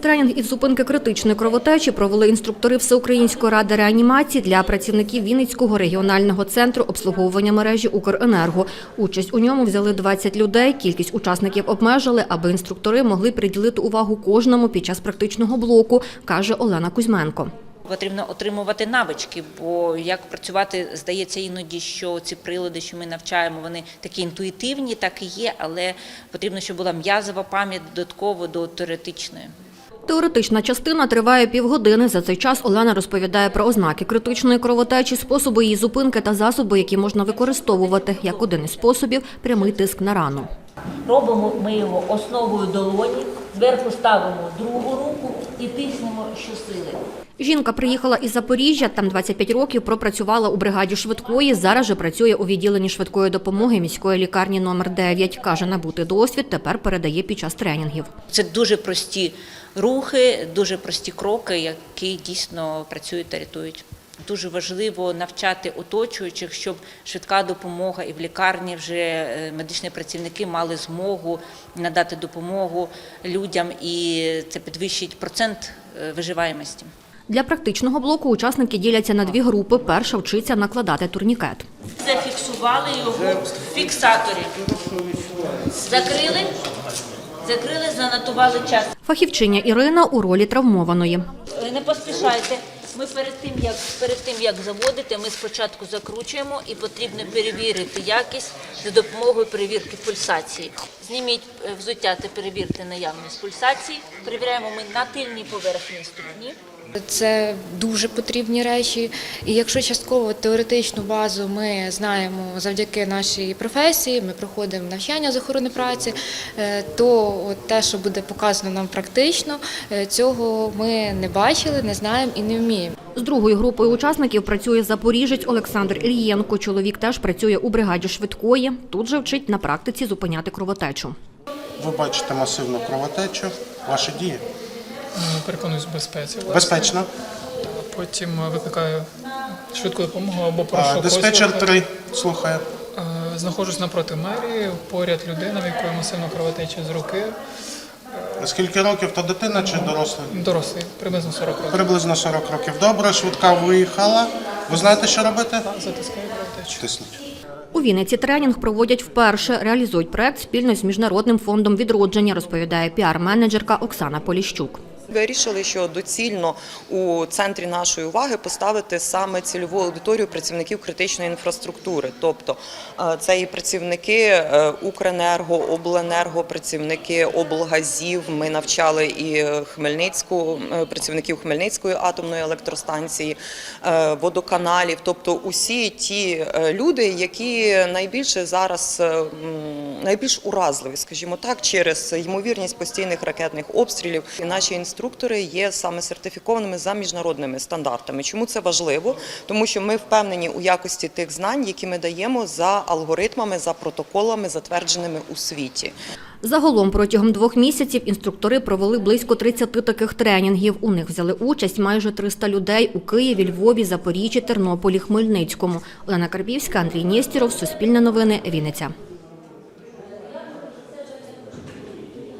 Тренінг із зупинки критичної кровотечі провели інструктори Всеукраїнської ради реанімації для працівників Вінницького регіонального центру обслуговування мережі Укренерго. Участь у ньому взяли 20 людей. Кількість учасників обмежили, аби інструктори могли приділити увагу кожному під час практичного блоку, каже Олена Кузьменко. Потрібно отримувати навички, бо як працювати, здається іноді, що ці прилади, що ми навчаємо, вони такі інтуїтивні, так і є, але потрібно, щоб була м'язова пам'ять додатково до теоретичної. Теоретична частина триває півгодини. За цей час Олена розповідає про ознаки критичної кровотечі, способи її зупинки та засоби, які можна використовувати. Як один із способів – прямий тиск на рану. Робимо ми його основою долоні, зверху ставимо другу руку і тиснемо щосили. Жінка приїхала із Запоріжжя, там 25 років пропрацювала у бригаді швидкої. Зараз же працює у відділенні швидкої допомоги міської лікарні номер 9. Каже, набути досвід тепер передає під час тренінгів. Це дуже прості рухи, дуже прості кроки, які дійсно працюють та рятують. Дуже важливо навчати оточуючих, щоб швидка допомога і в лікарні вже е, медичні працівники мали змогу надати допомогу людям, і це підвищить процент е, виживаємості. Для практичного блоку учасники діляться на дві групи. Перша вчиться накладати турнікет. Зафіксували його в фіксаторі. Закрили, закрили, занотували час. Фахівчиня Ірина у ролі травмованої. Е, Не поспішайте. Ми перед тим, як перед тим як заводити, ми спочатку закручуємо і потрібно перевірити якість за допомогою перевірки пульсації. Зніміть е, взуття та перевірте наявність пульсації. Перевіряємо ми на тильній поверхні ступні. Це дуже потрібні речі. І якщо частково теоретичну базу ми знаємо завдяки нашій професії, ми проходимо навчання з охорони праці, е, то от те, що буде показано нам практично, е, цього ми не бачили, не знаємо і не вміємо. З другою групою учасників працює запоріжець Олександр Ільєнко. Чоловік теж працює у бригаді швидкої. Тут же вчить на практиці зупиняти кровотечу. Ви бачите масивну кровотечу. Ваші дії Ну, Переконуюсь в безпеці. власне. безпечно. Потім викликаю швидку допомогу або прошу Диспетчер викликати. 3 слухає. Е, Знаходжусь напроти мерії, поряд людина, в якої масивно кровотеча з руки. Скільки років то дитина чи дорослий? Дорослий, приблизно 40 років. Приблизно 40 років. Добре, швидка виїхала. Ви знаєте, що робити? Затискаю кровотечу. Тисніть. У Вінниці тренінг проводять вперше. Реалізують проект спільно з Міжнародним фондом відродження, розповідає піар-менеджерка Оксана Поліщук. Вирішили, що доцільно у центрі нашої уваги поставити саме цільову аудиторію працівників критичної інфраструктури. Тобто е, це і працівники е, Укренерго, Обленерго, працівники облгазів. Ми навчали і Хмельницьку е, працівників Хмельницької атомної електростанції, водоканалів, тобто усі ті люди, які найбільше зараз найбільш уразливі, скажімо так, через ймовірність постійних ракетних обстрілів. І наші інструктори є саме сертифікованими за міжнародними стандартами. Чому це важливо? Тому що ми впевнені у якості тих знань, які ми даємо за алгоритмами, за протоколами, затвердженими у світі. Загалом протягом двох місяців інструктори провели близько 30 таких тренінгів. У них взяли участь майже 300 людей у Києві, Львові, Запоріжжі, Тернополі, Хмельницькому. Олена Карбівська, Андрій Нєстіров, Суспільне новини, Вінниця.